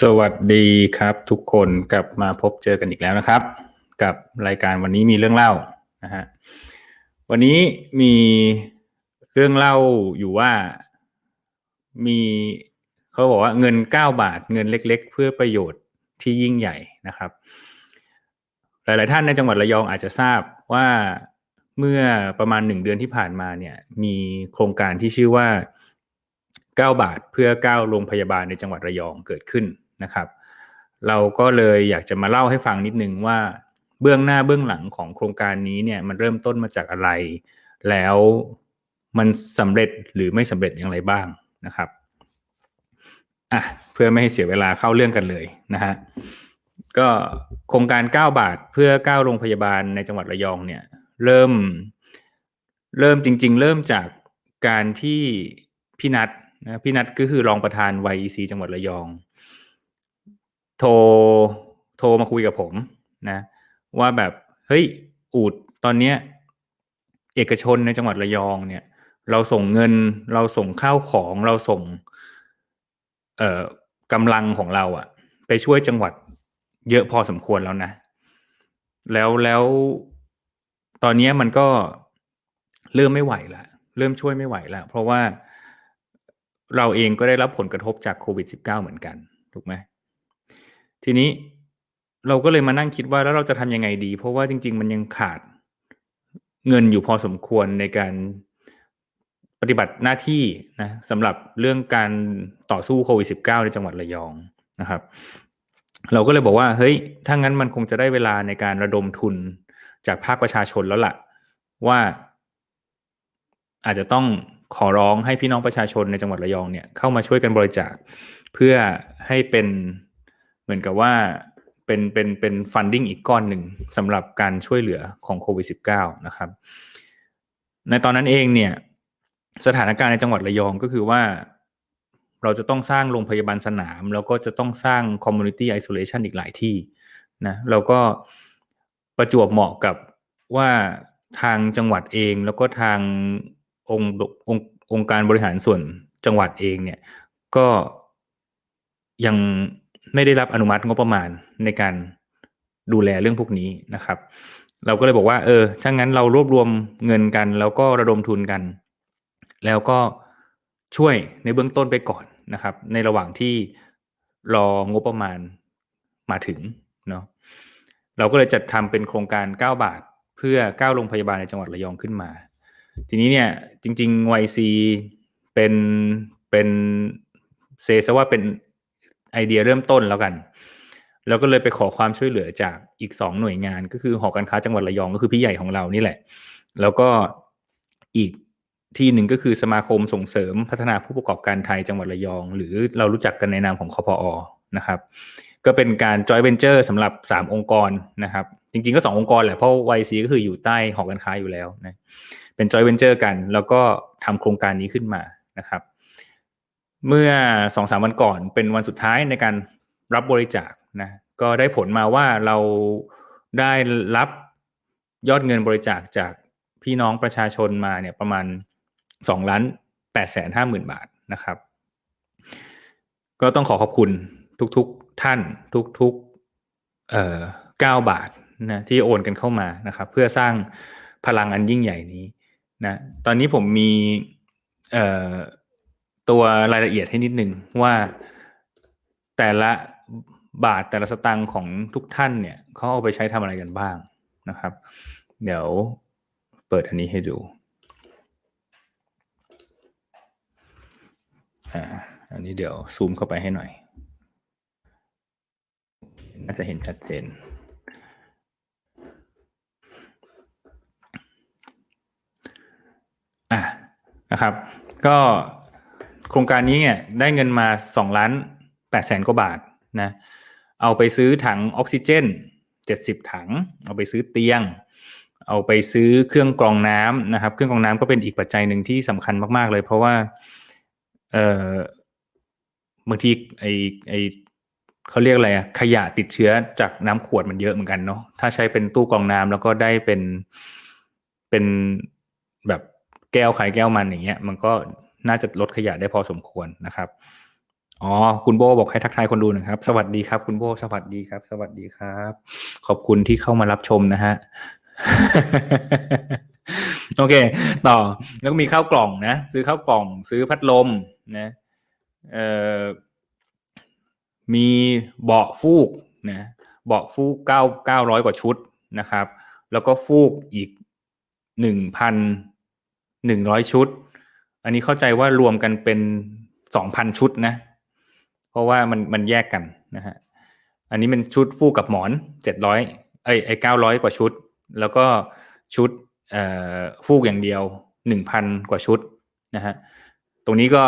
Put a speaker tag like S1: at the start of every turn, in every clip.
S1: สวัสดีครับทุกคนกลับมาพบเจอกันอีกแล้วนะครับ กับรายการวันนี้มีเรื่องเล่านะฮะวันนี้มีเรื่องเล่าอยู่ว่ามีเขาบอกว่าเงิน 9 บาทเงินเล็ก ๆ เพื่อประโยชน์ที่ยิ่งใหญ่นะครับ หลาย ๆ ท่านในจังหวัดระยองอาจจะทราบว่าเมื่อประมาณหนึ่งเดือนที่ผ่านมาเนี่ยมีโครงการที่ชื่อว่า 9 บาทเพื่อ 9 โรงพยาบาลในจังหวัดระยองเกิดขึ้น นะครับ เราก็เลยอยากจะมาเล่าให้ฟังนิดนึงว่าเบื้องหน้าเบื้องหลังของโครงการนี้เนี่ยมันเริ่มต้นมาจากอะไร แล้วมันสำเร็จหรือไม่สำเร็จอย่างไรบ้างนะครับอะเพื่อไม่ให้เสียเวลาเข้าเรื่องกันเลยนะฮะก็โครงการ 9 บาทเพื่อ 9 โรงพยาบาลในจังหวัดระยองเนี่ยเริ่มเริ่มจริง ๆ เริ่มจากการที่พี่นัทนะพี่นัทก็คือรองประธาน YEC จังหวัดระยอง โทรโทรมาคุยกับผมนะ ว่าแบบเฮ้ยอูดตอนเนี้ยเอกชนในจังหวัดระยองเนี่ย เราส่งเงินเราส่งข้าวของเราส่ง เอ่อกำลังของเราอะไปช่วยจังหวัดเยอะพอสมควรแล้วนะ แล้วแล้วตอนนี้มันก็เริ่มไม่ไหวละเริ่มช่วยไม่ไหวล้วเพราะว่าเราเองก็ได้รับผลกระทบจากโควิด -19 เหมือนกัน ถูกไหม ทีนี้เราก็เลยมานั่งคิดว่าแล้วเราจะทำยังไงดี เพราะว่าจริง ๆ มันยังขาดเงินอยู่พอสมควรในการปฏิบัติหน้าที่นะสำหรับเรื่องการต่อสู้โควิด -19 ในจังหวัดระยองนะครับ เราก็เลยบอกว่าเฮ้ยถ้างั้นมันคงจะได้เวลาในการระดมทุนจากภาคประชาชนแล้วละ่ะ ว่าอาจจะต้องขอร้องให้พี่น้องประชาชนในจังหวัดระยองเนี่ยเข้ามาช่วยกันบริจาค เพื่อให้เป็น เหมือนกับว่าเป็นเป็นเป็นฟันดิ้งอีกก้อนหนึ่งสำหรับการช่วยเหลือของโควิด -19 นะครับ ในตอนนั้นเองเนี่ยสถานการณ์ในจังหวัดระยองก็คือว่าเราจะต้องสร้างโรงพยาบาลสนาม แล้วก็จะต้องสร้างคอมมูนิตี้ไอโซเลชันอีกหลายที่นะแล้วก็ประจวบเหมาะกับว่าทางจังหวัดเอง แล้วก็ทางองค์องค์องค์การบริหารส่วนจังหวัดเองเนี่ยก็ยัง ไม่ได้รับอนุมัติงบประมาณในการดูแลเรื่องพวกนี้นะครับ เราก็เลยบอกว่า เออถ้างั้นเรารวบรวมเงินกัน แล้วก็ระดมทุนกัน แล้วก็ช่วยในเบื้องต้นไปก่อนนะครับ ในระหว่างที่รองบประมาณมาถึงเนาะเราก็เลยจัดทำเป็นโครงการ 9 บาท เพื่อ9โรงพยาบาลในจังหวัดระยองขึ้นมา ทีนี้เนี่ยจริงๆ YC เป็นเป็นเซซะว่าเป็น ไอเดียเริ่มต้นแล้วกัน แล้วก็เลยไปขอความช่วยเหลือจากอีกสองหน่วยงาน ก็คือหอการค้าจังหวัดระยองก็คือพี่ใหญ่ของเรานี่แหละ แล้วก็อีกที่หนึ่งก็คือสมาคมส่งเสริมพัฒนาผู้ประกอบการไทยจังหวัดระยอง หรือเรารู้จักกันในนามของคอพอนะครับ ก็เป็นการจอยเวนเจอร์สำหรับ 3 องค์กรนะครับ จริงๆก็ 2 องค์กรแหละเพราะ YC ก็คืออยู่ใต้หอการค้าอยู่แล้วนะเป็นจอยเวนเจอร์กัน แล้วก็ทำโครงการนี้ขึ้นมานะครับ เมื่อสองสามวันก่อนเป็นวันสุดท้ายในการรับบริจาคนะก็ได้ผลมาว่าเราได้รับยอดเงินบริจาคจากพี่น้องประชาชนมาเนี่ยประมาณสองล้านแปดแสนห้าหมื่นบาทนะครับ ก็ต้องขอขอบคุณทุกๆท่านทุกๆเอ่อเก้าบาทนะที่โอนกันเข้ามานะครับ เพื่อสร้างพลังอันยิ่งใหญ่นี้นะตอนนี้ผมมีเอ่อ ตัวรายละเอียดให้นิดนึงว่าแต่ละบาทแต่ละสตังค์ของทุกท่านเนี่ยเขาเอาไปใช้ทำอะไรกันบ้างนะครับ เดี๋ยวเปิดอันนี้ให้ดูอ่าอันนี้เดี๋ยวซูมเข้าไปให้หน่อย น่าจะเห็นชัดเจนอะนะครับ ก็ โครงการนี้เนี่ยได้เงินมาสองล้านแปดแสนกว่าบาทนะเอาไปซื้อถังออกซิเจนเจ็ดสิบถัง เอาไปซื้อเตียง เอาไปซื้อเครื่องกรองน้ำนะครับ เครื่องกรองน้ำก็เป็นอีกปัจจัยหนึ่งที่สำคัญมากๆเลย เพราะว่าเออบางทีไอไอเขาเรียกอะไรอะขยะติดเชื้อจากน้ำขวดมันเยอะเหมือนกันเนาะถ้าใช้เป็นตู้กรองน้ำแล้วก็ได้เป็นเป็นแบบแก้วไข่แก้วมันอย่างเงี้ย มันก็ น่าจะลดขยะได้พอสมควรนะครับอ๋อคุณโบบอกให้ทักทายคนดูหนะครับ สวัสดีครับ คุณโบสวัสดีครับ สวัสดีครับ ขอบคุณที่เข้ามารับชมนะฮะโอเค ต่อแล้วก็มีข้าวกล่องนะ ซื้อข้าวกล่อง ซื้อพัดลมนะเอ่อมีเบาะฟูกนะเบาะฟูกเก้าเก้าร้อยกว่าชุดนะครับ แล้วก็ฟูกอีกหนึ่งพันหนึ่งร้อยชุด อันนี้เข้าใจว่ารวมกันเป็นสองพันชุดนะ เพราะว่ามันมันแยกกันนะฮะอันนี้เป็นชุดฟูกกับหมอนเจ็ดร้อยไอ้ไอ้เก้าร้อยกว่าชุด แล้วก็ชุดเอ่อฟูกอย่างเดียวหนึ่งพันกว่าชุดนะฮะตรงนี้ก็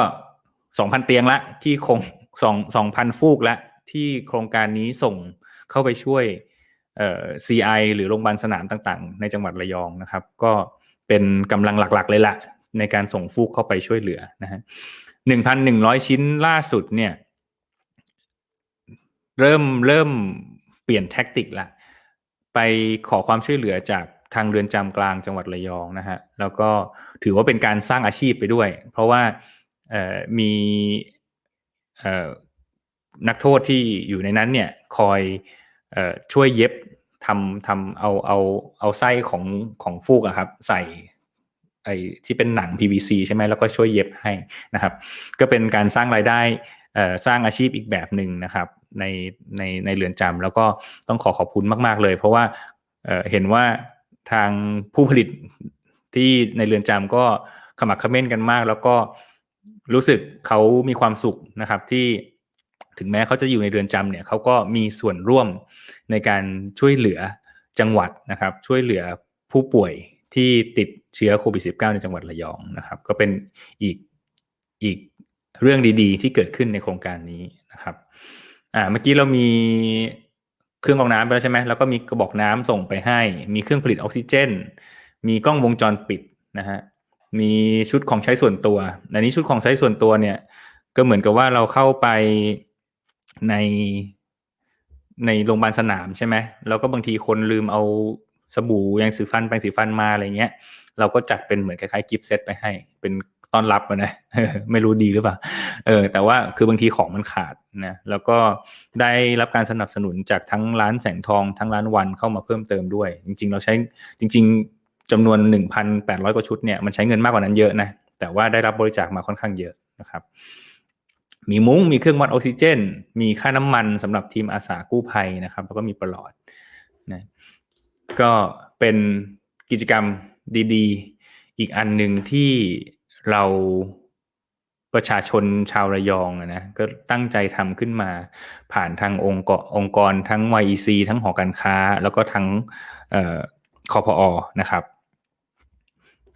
S1: สองพันเตียงละที่คงสองสองพันฟูกละที่โครงการนี้ส่งเข้าไปช่วยเอ่อ CI หรือโรงพยาบาลสนามต่างๆ ในจังหวัดระยองนะครับ ก็เป็นกำลังหลักๆเลยละ ในการส่งฟูกเข้าไปช่วยเหลือนะฮะหนึ่งพันหนึ่งร้อยชิ้นล่าสุดเนี่ย เริ่มเริ่มเปลี่ยนแท็กติกละไปขอความช่วยเหลือจากทางเรือนจำกลางจังหวัดระยองนะฮะแล้วก็ถือว่าเป็นการสร้างอาชีพไปด้วย เพราะว่ามีนักโทษที่อยู่ในนั้นเนี่ยคอยอช่วยเย็บทำทำเอาเอาเอาไส้ของของฟูกอะครับ ใส่ ไอ้ที่เป็นหนัง PVC ใช่ไหมแล้วก็ช่วยเย็บให้นะครับ ก็เป็นการสร้างรายได้สร้างอาชีพอีกแบบหนึ่งนะครับ ในในในเรือนจำแล้วก็ต้องขอขอบคุณมาก ๆเลย เพราะว่าเห็นว่าทางผู้ผลิตที่ในเรือนจำก็ขมักขม้นกันมาก แล้วก็รู้สึกเขามีความสุขนะครับที่ถึงแม้เขาจะอยู่ในเรือนจำเนี่ยเขาก็มีส่วนร่วมในการช่วยเหลือจังหวัดนะครับ ช่วยเหลือผู้ป่วย ที่ติดเชื้อโควิด -19 ในจังหวัดระยองนะครับ ก็เป็นอีกอีกเรื่องดีๆ ที่เกิดขึ้นในโครงการนี้นะครับอ่าเมื่อกี้เรามีเครื่องกรองน้ำไปแล้วใช่ไหมแล้วก็มีกระบอกน้ำส่งไปให้ มีเครื่องผลิตออกซิเจน มีกล้องวงจรปิดนะฮะมีชุดของใช้ส่วนตัวอันนี้ชุดของใช้ส่วนตัวเนี่ย ก็เหมือนกับว่าเราเข้าไปในในโรงพยาบาลสนามใช่ไหมแล้วก็บางทีคนลืมเอา สบู่ยางสีฟันแปรงสีฟันมาอะไรเงี้ย เราก็จัดเป็นเหมือนคล้ายๆกิฟต์เซตไปให้ เป็นต้อนรับนะไม่รู้ดีหรือเปล่าเออแต่ว่าคือบางทีของมันขาดนะแล้วก็ได้รับการสนับสนุนจากทั้งร้านแสงทองทั้งร้านวันเข้ามาเพิ่มเติมด้วย จริง ๆ เราใช้จริง ๆจำนวน 1,800 กว่าชุดเนี่ยมันใช้เงินมากกว่านั้นเยอะนะแต่ว่าได้รับบริจาคมาค่อนข้างเยอะนะครับมีมุ้งมีเครื่องวัดออกซิเจน มีค่าน้ำมันสำหรับทีมอาสากู้ภัยนะครับ แล้วก็มีปลอดนะ ก็เป็นกิจกรรมดีๆ อีกอันหนึ่งที่เราประชาชนชาวระยองนะก็ตั้งใจทำขึ้นมาผ่านทางองค์กรองค์กรทั้ง YEC ทั้งหอการค้า แล้วก็ทั้งคอพอนะครับ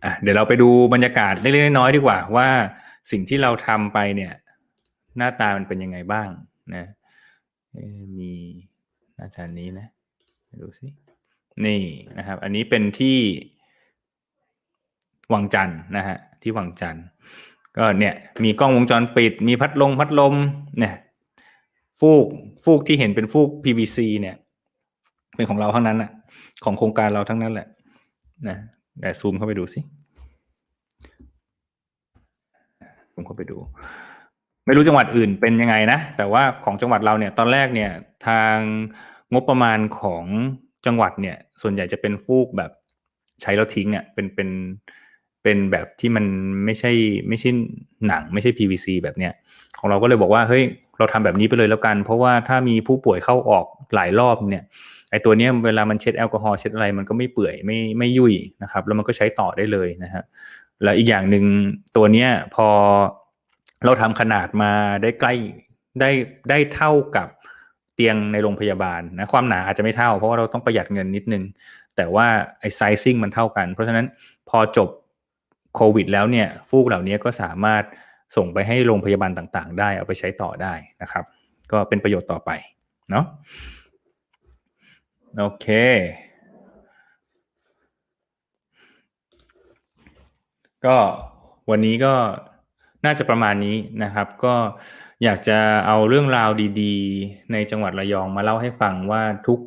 S1: อะเดี๋ยวเราไปดูบรรยากาศเล็กๆน้อยๆดีกว่า ว่าสิ่งที่เราทำไปเนี่ย หน้าตามันเป็นยังไงบ้างนะมีอาจารย์นี้นะ ดูสิ นี่นะครับ อันนี้เป็นที่วังจันทร์นะฮะที่วังจันทร์ก็เนี่ยมีกล้องวงจรปิด มีพัดลมพัดลมเนี่ยฟูกฟูกที่เห็นเป็นฟูก PVC เนี่ย เป็นของเราทั้งนั้นอะของโครงการเราทั้งนั้นแหละนะแต่ซูมเข้าไปดูสิซูมเข้าไปดู ไม่รู้จังหวัดอื่นเป็นยังไงนะ แต่ว่าของจังหวัดเราเนี่ย ตอนแรกเนี่ยทางงบประมาณของ จังหวัดเนี่ย ส่วนใหญ่จะเป็นฟูกแบบใช้แล้วทิ้งอะ่ะเป็นเป็นเป็นแบบที่มันไม่ใช่ไม่ใช่หนังไม่ใช่ PVC แบบเนี้ยของเราก็เลยบอกว่าเฮ้ยเราทำแบบนี้ไปเลยแล้วกัน เพราะว่าถ้ามีผู้ป่วยเข้าออกหลายรอบเนี่ยไอตัวเนี้ยเวลามันเช็ดแอลกอฮอล์เช็ดอะไรมันก็ไม่เปื่อยไม่ไม่ยุ่ยนะครับ แล้วมันก็ใช้ต่อได้เลยนะฮะแล้วอีกอย่างหนึ่งตัวเนี้ยพอเราทำขนาดมาได้ใกล้ได้ได้เท่ากับ เตียงในโรงพยาบาลนะความหนาอาจจะไม่เท่า เพราะว่าเราต้องประหยัดเงินนิดนึง แต่ว่าไอ้ไซซิ่งมันเท่ากัน เพราะฉะนั้นพอจบโควิด แล้วเนี่ยฟูกเหล่านี้ก็สามารถส่งไปให้โรงพยาบาลต่างๆ ได้เอาไปใช้ต่อได้นะครับ ก็เป็นประโยชน์ต่อไปเนาะโอเค ก็วันนี้ก็ น่าจะประมาณนี้นะครับ ก็อยากจะเอาเรื่องราวดีๆ ในจังหวัดระยองมาเล่าให้ฟังว่าทุก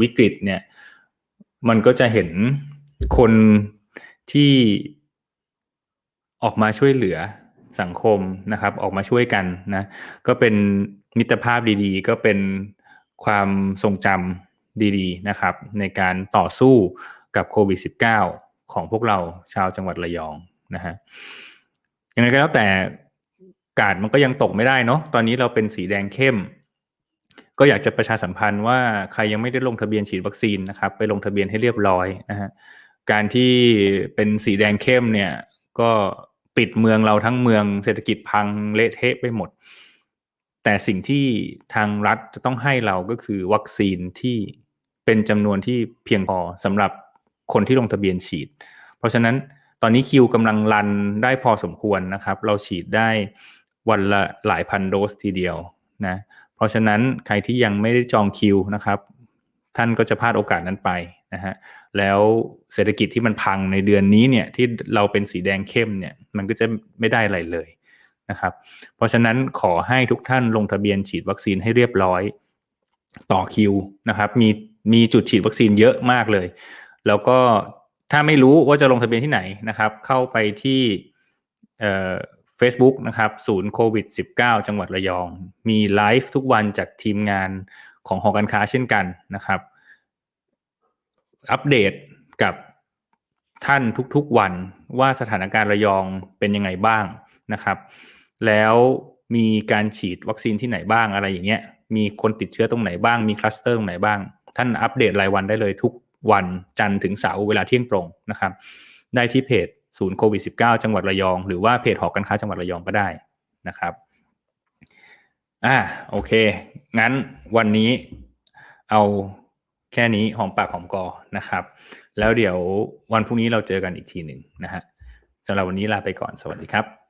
S1: วิกฤตเนี่ยมันก็จะเห็นคนที่ออกมาช่วยเหลือสังคมนะครับ ออกมาช่วยกันนะก็เป็นมิตรภาพดีๆ ก็เป็นความทรงจำดีๆนะครับ ในการต่อสู้กับโควิด -19 ของพวกเราชาวจังหวัดระยองนะฮะ ยังไงก็แล้วแต่กาดมันก็ยังตกไม่ได้เนาะตอนนี้เราเป็นสีแดงเข้ม ก็อยากจะประชาสัมพันธ์ว่าใครยังไม่ได้ลงทะเบียนฉีดวัคซีนนะครับ ไปลงทะเบียนให้เรียบร้อยนะฮะการที่เป็นสีแดงเข้มเนี่ย ก็ปิดเมืองเราทั้งเมืองเศรษฐกิจพังเละเทะไปหมด แต่สิ่งที่ทางรัฐจะต้องให้เราก็คือวัคซีนที่เป็นจำนวนที่เพียงพอสำหรับคนที่ลงทะเบียนฉีด เพราะฉะนั้น ตอนนี้คิวกำลังรันได้พอสมควรนะครับ เราฉีดได้วันละหลายพันโดสทีเดียวนะเพราะฉะนั้นใครที่ยังไม่ได้จองคิวนะครับ ท่านก็จะพลาดโอกาสนั้นไปนะฮะแล้วเศรษฐกิจที่มันพังในเดือนนี้เนี่ยที่เราเป็นสีแดงเข้มเนี่ยมันก็จะไม่ได้อะไรเลยนะครับ เพราะฉะนั้นขอให้ทุกท่านลงทะเบียนฉีดวัคซีนให้เรียบร้อยต่อคิวนะครับ มีมีจุดฉีดวัคซีนเยอะมากเลย แล้วก็ ถ้าไม่รู้ว่าจะลงทะเบียนที่ไหนนะครับ เข้าไปที่เอ่อ Facebook นะครับศูนย์โควิด -19 จังหวัดระยอง มีไลฟ์ทุกวันจากทีมงานของหอการค้าเช่นกันนะครับ อัปเดตกับท่านทุกๆวันว่าสถานการณ์ระยองเป็นยังไงบ้างนะครับ แล้วมีการฉีดวัคซีนที่ไหนบ้างอะไรอย่างเงี้ย มีคนติดเชื้อตรงไหนบ้าง มีคลัสเตอร์ตรงไหนบ้าง ท่านอัปเดตรายวันได้เลยทุก วันจันทร์ถึงเสาร์เวลาเที่ยงตรงนะครับ ได้ที่เพจศูนย์โควิด -19 จังหวัดระยอง หรือว่าเพจหอการค้าจังหวัดระยองก็ได้นะครับอ่าโอเค งั้นวันนี้เอาแค่นี้หอมปากหอมคอนะครับ แล้วเดี๋ยววันพรุ่งนี้เราเจอกันอีกทีหนึ่งนะฮะสำหรับวันนี้ลาไปก่อนสวัสดีครับ